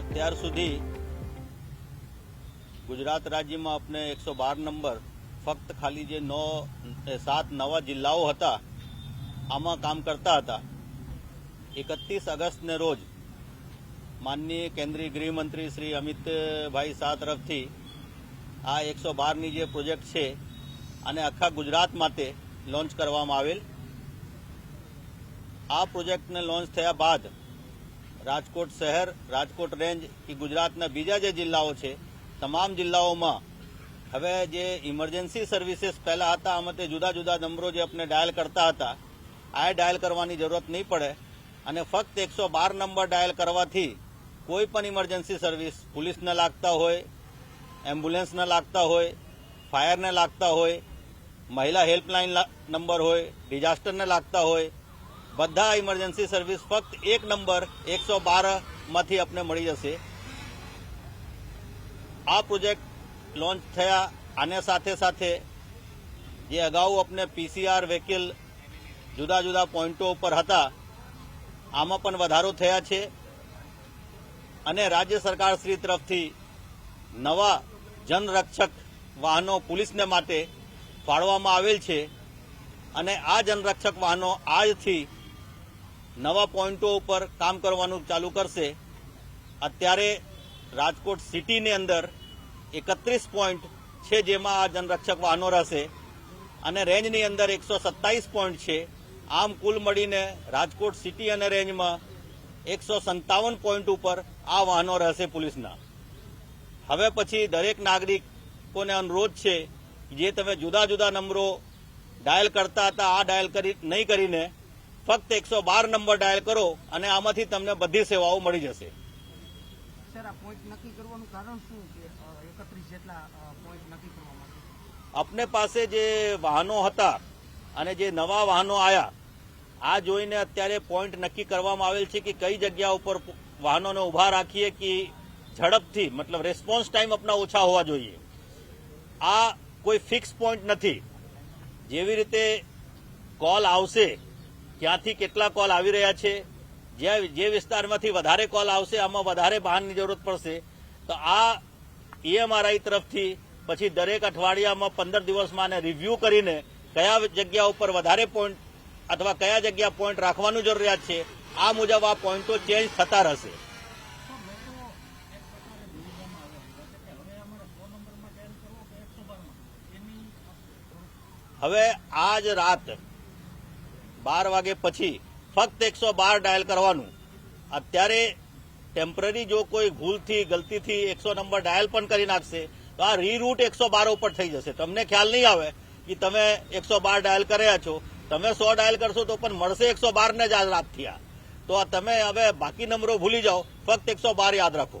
અત્યાર સુધી ગુજરાત રાજ્યમાં આપણે એકસો બાર નંબર, ફક્ત ખાલી જે નો સાત નવા જિલ્લાઓ હતા, આમાં કામ કરતા હતા. એકત્રીસ ઓગસ્ટને રોજ માનનીય કેન્દ્રીય ગૃહમંત્રી શ્રી અમિતભાઈ શાહ તરફથી આ એકસો બારની જે પ્રોજેક્ટ છે અને આખા ગુજરાત માટે લોન્ચ કરવામાં આવેલ. આ પ્રોજેક્ટને લોન્ચ થયા બાદ રાજકોટ શહેર, રાજકોટ રેન્જ કે ગુજરાતના બીજા જે જિલ્લાઓ છે, તમામ જિલ્લાઓમાં હવે જે ઇમરજન્સી સર્વિસીસ પહેલા હતા, આમાં તે જુદા જુદા નંબરો જે આપણે ડાયલ કરતા હતા, આ ડાયલ કરવાની જરૂરત નહીં પડે. અને ફક્ત એકસો બાર નંબર ડાયલ કરવાથી કોઈ પણ ઇમરજન્સી સર્વિસ પોલીસને લાગતા હોય એમ્બ્યુલન્સને લાગતા હોય ફાયરને લાગતા હોય, મહિલા હેલ્પલાઇન નંબર હોય ડિઝાસ્ટરને લાગતા હોય બધા ઇમરજન્સી સર્વિસ ફક્ત એક નંબર એકસો માંથી આપને મળી જશે. આ પ્રોજેક્ટ લોન્ચ થયા, આને સાથે સાથે જે અગાઉ આપને પીસીઆર વ્હીકલ જુદા જુદા પોઈન્ટો ઉપર હતા, આમાં પણ વધારો થયા છે. અને રાજ્ય સરકાર શ્રી તરફથી નવા જનરક્ષક વાહનો પોલીસને માટે ફાળવામાં આવેલ છે. અને આ જનરક્ષક વાહનો આજથી નવા પોઈન્ટો ઉપર કામ કરવાનું ચાલુ કરશે. અત્યારે રાજકોટ સિટીની અંદર એકત્રીસ પોઈન્ટ છે જેમાં આ જનરક્ષક વાહનો રહેશે અને રેન્જની અંદર એકસો સત્તાવીસ પોઈન્ટ છે. આમ કુલ મળીને રાજકોટ સિટી અને રેન્જમાં એકસો સંતાવન પોઈન્ટ ઉપર આ વાહનો રહેશે પોલીસના. હવે પછી દરેક નાગરિકોને અનુરોધ છે જે તમે જુદા જુદા નંબરો ડાયલ કરતા હતા, આ ડાયલ કરી નહીં કરીને ફક્ત એકસો બાર નંબર ડાયલ કરો અને આમાંથી તમને બધી સેવાઓ મળી જશે. આપને પાસે જે વાહનો હતા અને જે નવા વાહનો આયા આ જોઈને અત્યારે પોઈન્ટ નક્કી કરવામાં આવેલ છે કે કઈ જગ્યા ઉપર વાહનોને ઊભા રાખીએ કે ઝડપથી મતલબ રેસ્પોન્સ ટાઈમ આપણા ઓછા હોવા જોઈએ. આ કોઈ ફિક્સ પોઈન્ટ નથી. જેવી રીતે કોલ આવશે ક્યાંથી કેટલા કોલ આવી રહ્યા છે? જે વિસ્તારમાંથી વધારે કોલ આવશે, આમાં વધારે વાહનની જરૂરત પડશે. તો આ ઈએમઆરઆઈ તરફથી પછી દરેક અઠવાડિયામાં પંદર દિવસમાં આને રિવ્યુ કરીને કયા જગ્યા ઉપર વધારે પોઈન્ટ અથવા કયા જગ્યા પોઈન્ટ રાખવાનું જરૂરિયાત છે, આ મુજબ આ પોઈન્ટો ચેન્જ થતા રહેશે. હવે આજ રાત બાર વાગે પછી ફક્ત એકસો બાર ડાયલ કરવાનું. અત્યારે ટેમ્પરરી જો કોઈ ભૂલથી, ગલતીથી એકસો નંબર ડાયલ પણ કરી નાખશે, તો આ રીરૂટ એકસો બાર ઉપર થઈ જશે. તમને ખ્યાલ નહીં આવે કે તમે એકસો બાર ડાયલ કર્યા છો. તમે સો ડાયલ કરશો તો પણ મળશે એકસો બારને જ યાદ રાખથી આ. તો આ તમે હવે બાકી નંબરો ભૂલી જાઓ. ફક્ત એકસો બાર યાદ રાખો.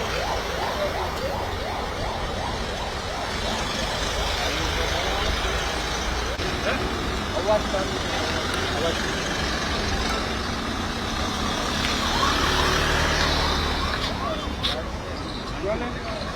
Allah'tan Allah'tan Görün.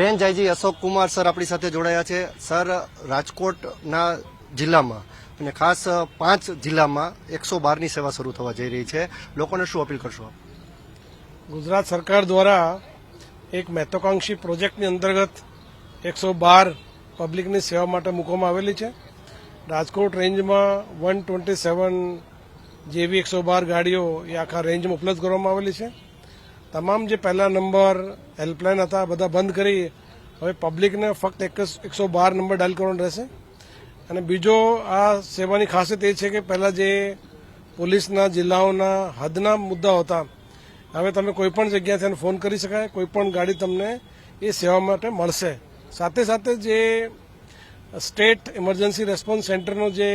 DIG Ashok Kumar sir આપણી સાથે જોડાયા છે. સર, રાજકોટના જિલ્લામાં અને ખાસ પાંચ જિલ્લામાં એકસો બારની સેવા શરૂ થવા જઈ રહી છે. લોકોને શું અપીલ કરશો ગુજરાત સરકાર દ્વારા એક મહત્વાકાંક્ષી પ્રોજેક્ટની અંતર્ગત એકસો બાર પબ્લિકની સેવા માટે મૂકવામાં આવેલી છે. રાજકોટ રેન્જમાં વન ટ્વેન્ટી સેવન જેવી એકસો બાર ગાડીઓ એ આખા રેન્જમાં ઉપલબ્ધ કરવામાં આવેલી છે. તમામ જે પહેલા નંબર હેલ્પલાઇન હતા, બધા બંધ કરી હવે પબ્લિકને ફક્ત એક એકસો બાર નંબર ડાયલ કરવાનો રહેશે. અને બીજો આ સેવાની ખાસિયત એ છે કે પહેલાં જે પોલીસના, જિલ્લાઓના હદના મુદ્દાઓ હતા, હવે તમે કોઈપણ જગ્યાથી ફોન કરી શકાય કોઈપણ ગાડી તમને એ સેવા માટે મળશે. સાથે સાથે જે સ્ટેટ ઇમરજન્સી રેસ્પોન્સ સેન્ટરનો જે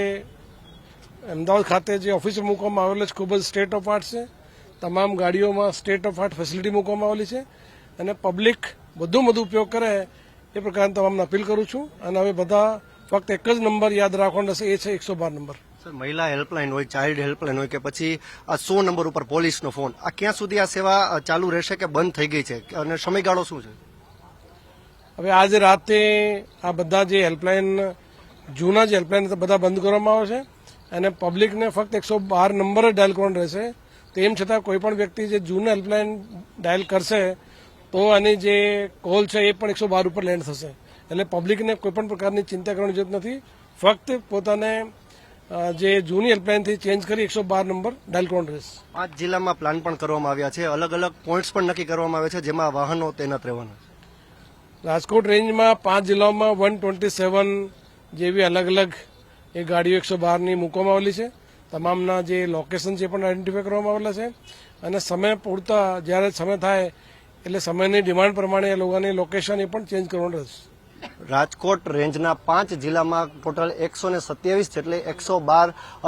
અમદાવાદ ખાતે જે ઓફિસ મૂકવામાં આવેલો છે, ખૂબ જ સ્ટેટ ઓફ આર્ટ છે. તમામ ગાડીઓમાં સ્ટેટ ઓફ આર્ટ ફેસિલિટી મૂકવામાં આવેલી છે અને પબ્લિક વધુમાં વધુ ઉપયોગ કરે એ પ્રકારની તમામને અપીલ કરું છું. અને હવે બધા ફક્ત એક જ નંબર યાદ રાખવાનો રહેશે એ છે એકસો બાર નંબર. મહિલા હેલ્પલાઇન હોય ચાઇલ્ડ હેલ્પલાઇન હોય કે પછી આ સો નંબર ઉપર પોલીસનો ફોન આ ક્યાં સુધી આ સેવા ચાલુ રહેશે કે બંધ થઈ ગઈ છે? અને સમયગાળો શું છે? હવે આજે રાતે આ બધા જે હેલ્પલાઇન જૂના જે હેલ્પલાઇન બધા બંધ કરવામાં આવે છે. અને પબ્લિકને ફક્ત એકસો બાર નંબર જ ડાયલ કરવાનો રહેશે. તેમ છતાં કોઈપણ વ્યક્તિ જે જૂના હેલ્પલાઇન ડાયલ કરશે તો આની જે કોલ છે એ પણ એકસો બાર ઉપર લેન્ડ થશે. એટલે પબ્લિકને કોઈપણ પ્રકારની ચિંતા કરવાની જરૂર નથી. ફક્ત પોતાને જે જૂની હેલ્પલાઇનથી ચેન્જ કરી એકસો બાર નંબર ડાયલ કરવાનો રહેશે. પાંચ જિલ્લામાં પ્લાન પણ કરવામાં આવ્યા છે. અલગ અલગ પોઈન્ટ્સ પણ નક્કી કરવામાં આવે છે જેમાં વાહનો તૈનાત રહેવાના રાજકોટ રેન્જમાં પાંચ જિલ્લાઓમાં વન ટ્વેન્ટી સેવન જેવી અલગ અલગ એ ગાડીઓ એકસો બારની મૂકવામાં આવેલી છે. તમામના જે લોકેશન છે પણ આઈડેન્ટિફાય કરવામાં આવેલા છે, અને સમય પૂરતા જ્યારે સમય થાય, એટલે સમયની ડિમાન્ડ પ્રમાણે એ લોકોની લોકેશન એ પણ ચેન્જ કરવાનું રહેશે. રાજકોટ રેન્જના પાંચ જિલ્લામાં ટોટલ એકસો ને સત્યાવીસ એટલે એકસો બાર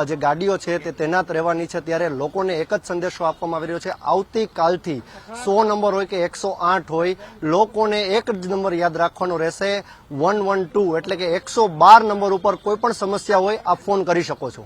જે ગાડીઓ છે તે તૈનાત રહેવાની છે. ત્યારે લોકોને એક જ સંદેશો આપવામાં આવી રહ્યો છે. આવતીકાલથી સો નંબર હોય કે એકસો આઠ હોય, લોકોને એક જ નંબર યાદ રાખવાનો રહેશે. વન વન ટુ એટલે કે એકસો બાર નંબર ઉપર કોઈ પણ સમસ્યા હોય, આપ ફોન કરી શકો છો.